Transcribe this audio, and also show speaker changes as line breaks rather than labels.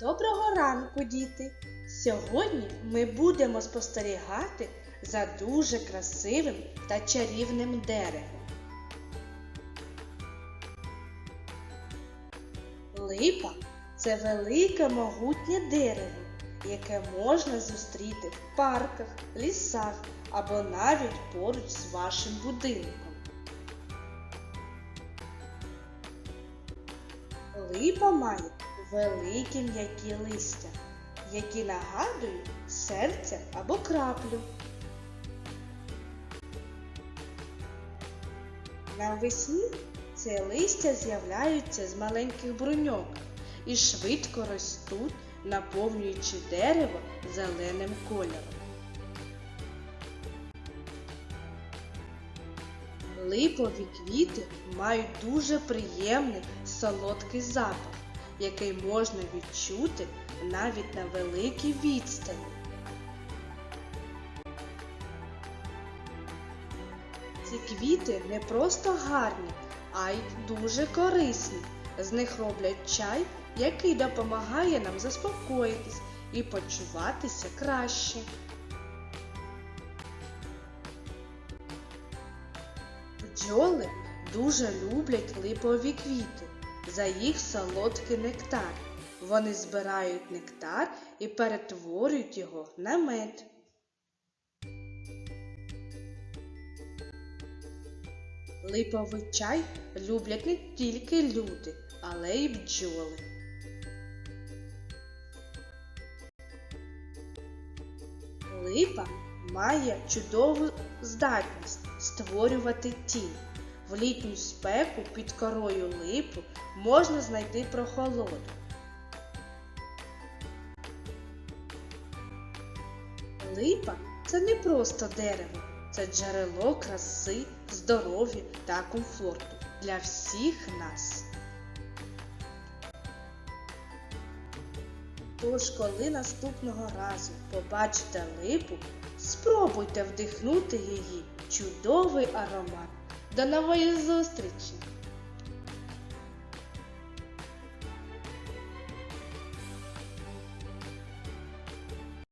Доброго ранку, діти! Сьогодні ми будемо спостерігати за дуже красивим та чарівним деревом. Липа це велике могутнє дерево, яке можна зустріти в парках, лісах або навіть поруч з вашим будинком. Липа має великі м'які листя, які нагадують серце або краплю. Навесні це листя з'являються з маленьких бруньок і швидко ростуть, наповнюючи дерево зеленим кольором. Липові квіти мають дуже приємний солодкий запах, який можна відчути навіть на великій відстані. Ці квіти не просто гарні, а й дуже корисні. З них роблять чай, який допомагає нам заспокоїтись і почуватися краще. Бджоли дуже люблять липові квіти за їх солодкий нектар. Вони збирають нектар і перетворюють його на мед. Липовий чай люблять не тільки люди, але й бджоли. Липа має чудову здатність створювати тінь. В літню спеку під корою липу можна знайти прохолоду. Липа це не просто дерево, це джерело краси, здоров'я та комфорту для всіх нас. Тож, коли наступного разу побачите липу, спробуйте вдихнути її чудовий аромат. До нової зустрічі!